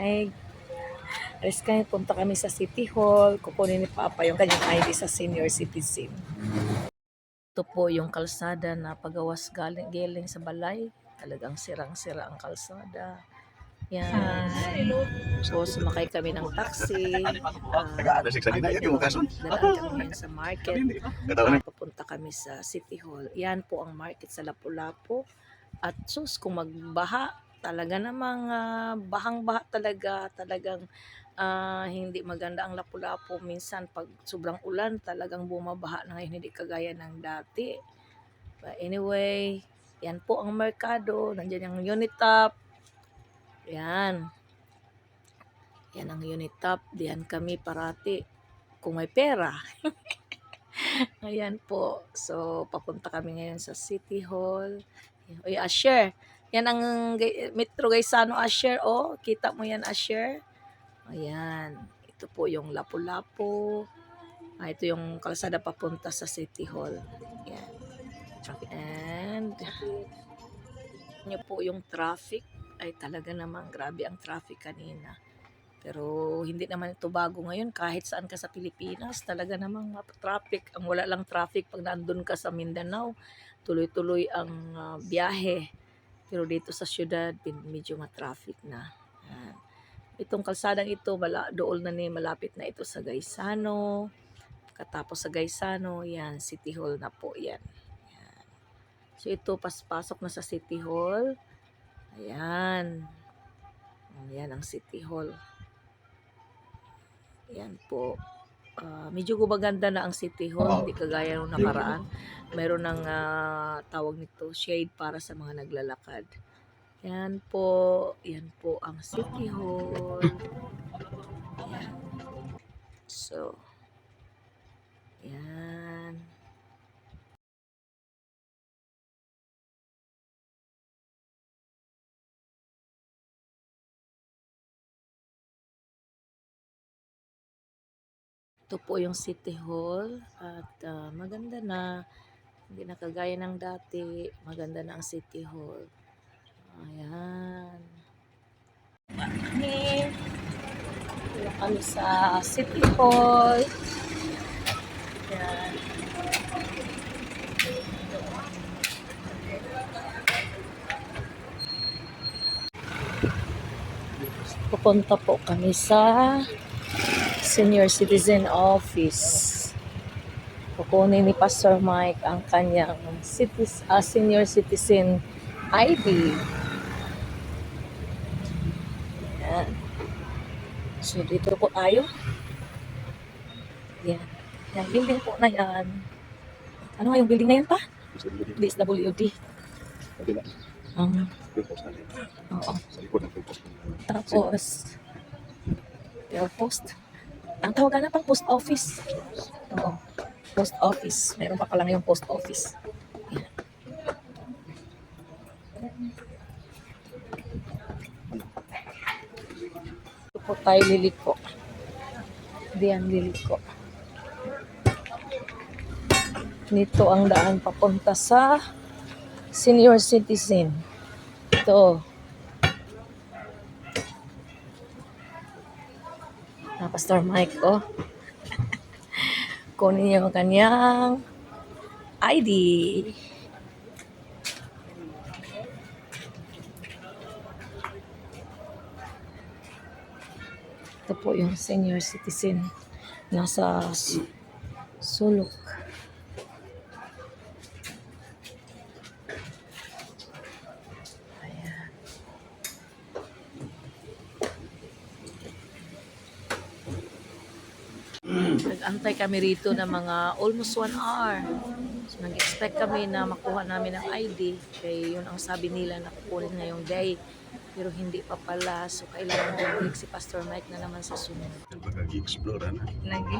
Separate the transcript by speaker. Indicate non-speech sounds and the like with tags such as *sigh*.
Speaker 1: Mike. Alis kami, punta kami sa City Hall. Kukunin ni Papa yung kanyang ID sa senior citizen. Ito po yung kalsada na pagawas galing, galing sa balay. Talagang sirang-sira ang kalsada. Yan. So, sumakay kami ng taxi. Ah,
Speaker 2: Nag-aalas sa kanina, yan yung kaso.
Speaker 1: Dadaan kami sa market. Ah, papunta kami sa City Hall. Yan po ang market sa Lapu-Lapu. At sus, kung magbaha, talaga namang ah, bahang-baha talaga. Talagang ah, hindi maganda ang Lapu-Lapu. Minsan, pag sobrang ulan, talagang bumabaha na ngayon. Hindi kagaya ng dati. But anyway, yan po ang merkado. Nandiyan yung Unitop. Yan. Yan ang Unitop. Diyan kami parati. Kung may pera. *laughs* Ayan po. So, papunta kami ngayon sa City Hall. Uy, Asher. Yan ang Metro Gaisano Asher. Oh, kita mo yan, Asher. Ayan. Ito po yung Lapu-Lapu. Ah, ito yung kalsada papunta sa City Hall. Ayan. And, nyo po yung traffic. Ay, talaga naman, grabe ang traffic kanina. Pero hindi naman ito bago ngayon kahit saan ka sa Pilipinas, talaga namang traffic. Ang wala lang traffic pag nandun ka sa Mindanao, tuloy-tuloy ang ah, biyahe. Pero dito sa syudad, medyo ma-traffic na. Yan. Itong kalsadang ito, mala, dool na ni malapit na ito sa Gaisano. Katapos sa Gaisano, yan, City Hall na po yan. yan. So ito, paspasok na sa City Hall. Ayan. Ayan ang City Hall. Yan po. Ah, medyo gumaganda na ang City Hall, hindi kagaya nung nakaraan. Mayroon ng ah, tawag nito, shade para sa mga naglalakad. Yan po, yan po ang City Hall. Yan. So, yan. Ito po yung City Hall at ah, maganda na. Hindi na kagaya ng dati. Maganda na ang City Hall. Ayan. Dito kami sa City Hall. Ayan. Pupunta po kami sa Senior Citizen Office. Kukunin ni Pastor Mike ang kanyang citis, ah, Senior Citizen ID. Yan. So, dito po tayo. Yan. Yan, building po na yan. Ano nga yung building na yan pa? DSWD. Um, oo. Tapos, your post. Ang tawagan na pang post office. Oo. Post office. Meron pa pala yung post office. Ito po tayo liliko. Diyan liliko. Nito ang daan papunta sa senior citizen. Ito. Na Pastor Mike, oh. Kunin niyo ang kanyang ID. Ito po yung senior citizen. Nasa su- sulok. Nag-antay kami rito ng mga almost one hour. So, nag-expect kami na makuha namin ang ID. Kaya yun ang sabi nila na kukunin ngayong day. Pero hindi pa pala. So, kailangan bumalik si Pastor Mike na naman sa sunod.
Speaker 2: Mag-explore na.
Speaker 1: Lagi.